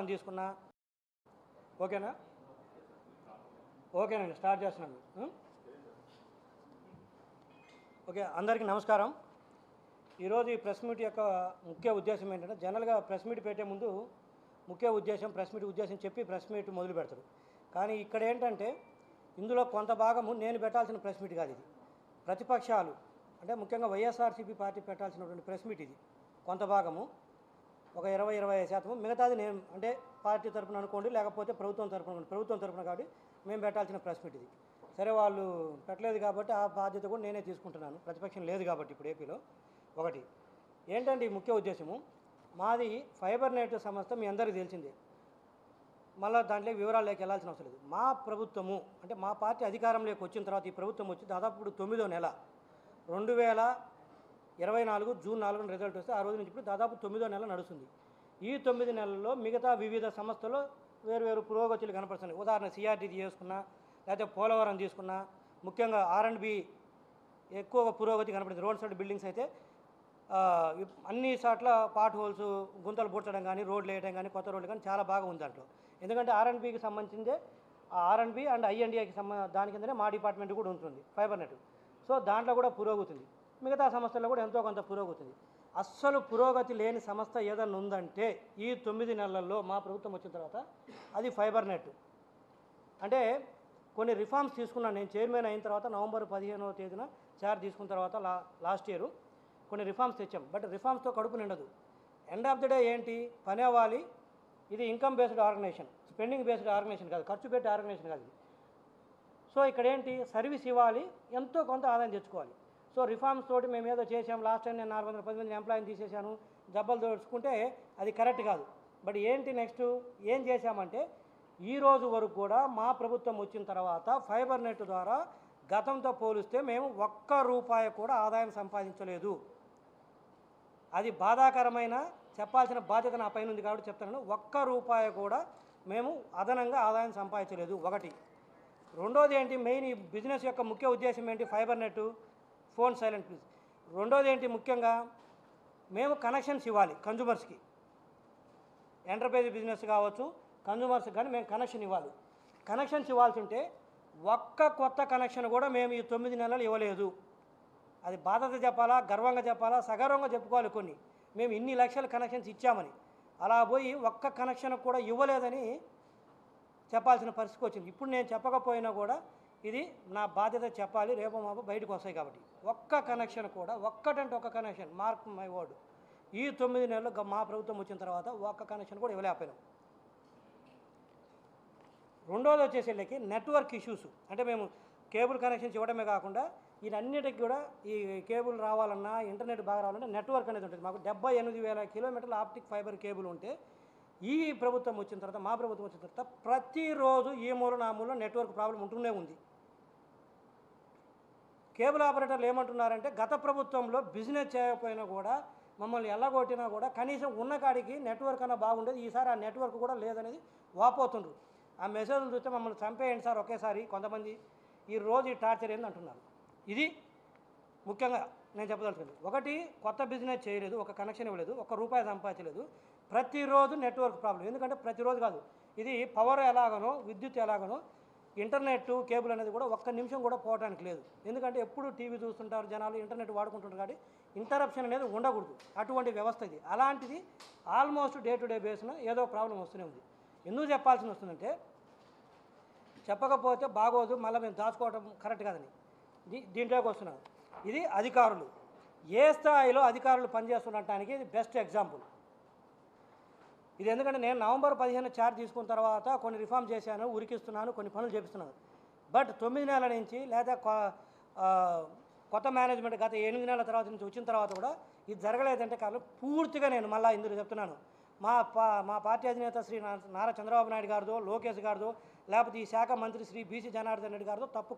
పోలవరం తీసుకున్నా. ఓకేనా? ఓకేనండి స్టార్ట్ చేస్తున్నాను. ఓకే అందరికీ నమస్కారం. ఈరోజు ఈ ప్రెస్ మీట్ యొక్క ముఖ్య ఉద్దేశం ఏంటంటే జనరల్గా ప్రెస్ మీట్ పెట్టే ముందు ముఖ్య ఉద్దేశం ప్రెస్ మీట్ ఉద్దేశం చెప్పి ప్రెస్ మీట్ మొదలు పెడతారు. కానీ ఇక్కడ ఏంటంటే ఇందులో కొంత భాగము నేను పెట్టాల్సిన ప్రెస్ మీట్ కాదు ఇది. ప్రతిపక్షాలు అంటే ముఖ్యంగా వైఎస్ఆర్సీపీ పార్టీ పెట్టాల్సినటువంటి ప్రెస్ మీట్ ఇది. కొంత భాగము. ఒక ఇరవై ఇరవై ఐదు శాతం మిగతాది నేను అంటే పార్టీ తరపున అనుకోండి లేకపోతే ప్రభుత్వం తరపున ప్రభుత్వం తరపున కాబట్టి మేము పెట్టాల్సిన ప్రెస్ మీట్ ఇది. సరే వాళ్ళు పెట్టలేదు కాబట్టి ఆ బాధ్యత కూడా నేనే తీసుకుంటున్నాను. ప్రతిపక్షం లేదు కాబట్టి ఇప్పుడు ఏపీలో. ఒకటి ఏంటంటే ఈ ముఖ్య ఉద్దేశము? మాది ఫైబర్ నెట్ సంస్థ మీ అందరికీ తెలిసిందే. మళ్ళీ దాంట్లో వివరాల్లోకి వెళ్ళాల్సిన అవసరం లేదు. మా ప్రభుత్వము అంటే మా పార్టీ అధికారంలోకి వచ్చిన తర్వాత ఈ ప్రభుత్వం వచ్చి దాదాపు ఇప్పుడు తొమ్మిదో నెల. రెండు వేల ఇరవై నాలుగు జూన్ నాలుగున రిజల్ట్ వస్తే ఆ రోజు నుంచి ఇప్పుడు దాదాపు తొమ్మిదో నెల నడుస్తుంది. ఈ తొమ్మిది నెలల్లో మిగతా వివిధ సంస్థలు వేరు వేరు పురోగతులు కనపడుతున్నాయి. ఉదాహరణ సిఆర్టీ చేసుకున్నా లేకపోతే పోలవరం తీసుకున్నా ముఖ్యంగా ఆర్ అండ్ బి ఎక్కువ పురోగతి కనపడింది. రోడ్ సైడ్ బిల్డింగ్స్ అయితే అన్ని చోట్ల పాట్ హోల్స్ గుంతలు పూడ్చడం కానీ రోడ్లు వేయడం కానీ కొత్త రోడ్లు కానీ చాలా బాగా ఉంది దాంట్లో. ఎందుకంటే ఆర్ఎండ్బికి సంబంధించిందే ఆర్ఎండ్బి అండ్ ఐఎన్డిఏకి సంబంధ దాని కిందనే మా డిపార్ట్మెంట్ కూడా ఉంటుంది ఫైబర్ నెట్. సో దాంట్లో కూడా పురోగతుంది మిగతా సంస్థల్లో కూడా ఎంతో కొంత పురోగతి. అస్సలు పురోగతి లేని సంస్థ ఏదన్నా ఉందంటే ఈ తొమ్మిది నెలల్లో మా ప్రభుత్వం వచ్చిన తర్వాత అది ఫైబర్ నెట్. అంటే కొన్ని రిఫార్మ్స్ తీసుకున్నాను. నేను చైర్మన్ అయిన తర్వాత నవంబర్ పదిహేనవ తేదీన చార్జ్ తీసుకున్న తర్వాత లా లాస్ట్ ఇయర్ కొన్ని రిఫార్మ్స్ తెచ్చాం. బట్ రిఫార్మ్స్తో కడుపు నిండదు. ఎండ్ ఆఫ్ ది డే ఏంటి? పని అవ్వాలి. ఇది income based organisation. Spending based organisation కాదు ఖర్చు పెట్టే ఆర్గనైజేషన్ కాదు సో ఇక్కడ ఏంటి సర్వీస్ ఇవ్వాలి. ఎంతో కొంత ఆదాయం తెచ్చుకోవాలి. సో రిఫార్మ్స్ తోటి మేము ఏదో చేసాం లాస్ట్ టైం నేను నాలుగు వందల పది మంది ఎంప్లాయీని తీసేశాను. జబ్బలు దోచుకుంటే అది కరెక్ట్ కాదు. బట్ ఏంటి నెక్స్ట్? ఏం చేశామంటే ఈ రోజు వరకు కూడా మా ప్రభుత్వం వచ్చిన తర్వాత ఫైబర్ నెట్ ద్వారా గతంతో పోలిస్తే మేము ఒక్క రూపాయి కూడా ఆదాయం సంపాదించలేదు. అది బాధాకరమైన చెప్పాల్సిన బాధ్యత నా పైన ఉంది కాబట్టి చెప్తాను ఒక్క రూపాయి కూడా మేము అదనంగా ఆదాయం సంపాదించలేదు. ఒకటి. రెండోది ఏంటి? మెయిన్ ఈ బిజినెస్ యొక్క ముఖ్య ఉద్దేశం ఏంటి? Fibre net. Phone silent please. రెండోది ఏంటి ముఖ్యంగా మేము కనెక్షన్స్ ఇవ్వాలి కన్జ్యూమర్స్కి ఎంటర్ప్రైజ్ బిజినెస్ కావచ్చు కన్జూమర్స్కి కానీ మేము కనెక్షన్ ఇవ్వాలి. కనెక్షన్స్ ఇవ్వాల్సి ఉంటే ఒక్క కొత్త కనెక్షన్ కూడా మేము ఈ తొమ్మిది నెలలు ఇవ్వలేదు. అది బాధత చెప్పాలా గర్వంగా చెప్పాలా సగర్వంగా చెప్పుకోవాలి కొన్ని. మేము ఇన్ని లక్షల కనెక్షన్స్ ఇచ్చామని. అలా పోయి ఒక్క కనెక్షన్ కూడా ఇవ్వలేదని చెప్పాల్సిన పరిస్థితి వచ్చింది. ఇప్పుడు నేను చెప్పకపోయినా కూడా ఇది నా బాధ్యత చెప్పాలి రేపు మాపు బయటకు వస్తాయి కాబట్టి. ఒక్క కనెక్షన్ కూడా ఒక్కటంటే ఒక్క కనెక్షన్ మార్క్ మై వర్డ్ ఈ తొమ్మిది నెలలు మా ప్రభుత్వం వచ్చిన తర్వాత ఒక్క కనెక్షన్ కూడా ఇవ్వలేకపోయినాం. రెండోది వచ్చేసేళ్ళకి నెట్వర్క్ ఇష్యూస్ అంటే మేము కేబుల్ కనెక్షన్స్ ఇవ్వడమే కాకుండా వీటన్నిటికి కూడా ఈ కేబుల్ రావాలన్నా ఇంటర్నెట్ బాగా రావాలన్నా నెట్వర్క్ అనేది ఉంటుంది. మాకు డెబ్బై ఎనిమిది వేల కిలోమీటర్ల ఆప్టిక్ ఫైబర్ కేబుల్ ఉంటే ఈ ప్రభుత్వం వచ్చిన తర్వాత మా ప్రభుత్వం వచ్చిన తర్వాత ప్రతిరోజు ఈ మూల నా మూల నెట్వర్క్ ప్రాబ్లం ఉంటూనే ఉంది. కేబుల్ ఆపరేటర్లు ఏమంటున్నారంటే గత ప్రభుత్వంలో బిజినెస్ చేయకపోయినా కూడా మమ్మల్ని ఎల్లగొట్టినా కూడా కనీసం ఉన్న కాడికి నెట్వర్క్ అన్న బాగుండేది. ఈసారి ఆ నెట్వర్క్ కూడా లేదనేది వాపోతుండ్రు. ఆ మెసేజ్లు చూస్తే మమ్మల్ని చంపేయండి సార్ ఒకేసారి కొంతమంది. ఈ రోజు ఈ టార్చర్ ఏంది అంటున్నారు. ఇది ముఖ్యంగా నేను చెప్పదలుచుకుంది. ఒకటి కొత్త బిజినెస్ చేయలేదు ఒక కనెక్షన్ ఇవ్వలేదు ఒక రూపాయి సంపాదించలేదు. ప్రతిరోజు నెట్వర్క్ ప్రాబ్లం. ఎందుకంటే ప్రతిరోజు కాదు. ఇది పవర్ ఎలాగనో విద్యుత్ ఎలాగనో ఇంటర్నెట్ కేబుల్ అనేది కూడా ఒక్క నిమిషం కూడా పోవడానికి లేదు. ఎందుకంటే ఎప్పుడు టీవీ చూస్తుంటారు జనాలు ఇంటర్నెట్ వాడుకుంటుంటారు కాబట్టి ఇంటరప్షన్ అనేది ఉండకూడదు. అటువంటి వ్యవస్థ ఇది. అలాంటిది ఆల్మోస్ట్ డే టు డే బేస్న ఏదో ప్రాబ్లం వస్తూనే ఉంది. ఎందుకు చెప్పాల్సి వస్తుందంటే చెప్పకపోతే బాగోదు మళ్ళీ మేము దాచుకోవడం కరెక్ట్ కాదని. దీంట్లోకి వస్తున్నాను. ఇది అధికారులు. ఏ స్థాయిలో అధికారులు పనిచేస్తుండటానికి ఇది బెస్ట్ ఎగ్జాంపుల్. ఇది ఎందుకంటే నేను నవంబర్ పదిహేను చార్జ్ తీసుకున్న తర్వాత కొన్ని రిఫార్మ్ చేశాను ఉరికిస్తున్నాను కొన్ని పనులు చేపిస్తున్నాను. బట్ తొమ్మిది నెలల నుంచి లేదా కొ- కొత్త మేనేజ్మెంట్ గత ఎనిమిది నెలల తర్వాత నుంచి వచ్చిన తర్వాత కూడా ఇది జరగలేదంటే కారణం పూర్తిగా నేను మళ్ళీ ఇందులో చెప్తున్నాను. మా పా మా పార్టీ అధినేత శ్రీ నారా చంద్రబాబు నాయుడు గారిదో లోకేష్ గారిదో లేకపోతే ఈ శాఖ మంత్రి శ్రీ బీసీ జనార్దన్ రెడ్డి గారిదో తప్పు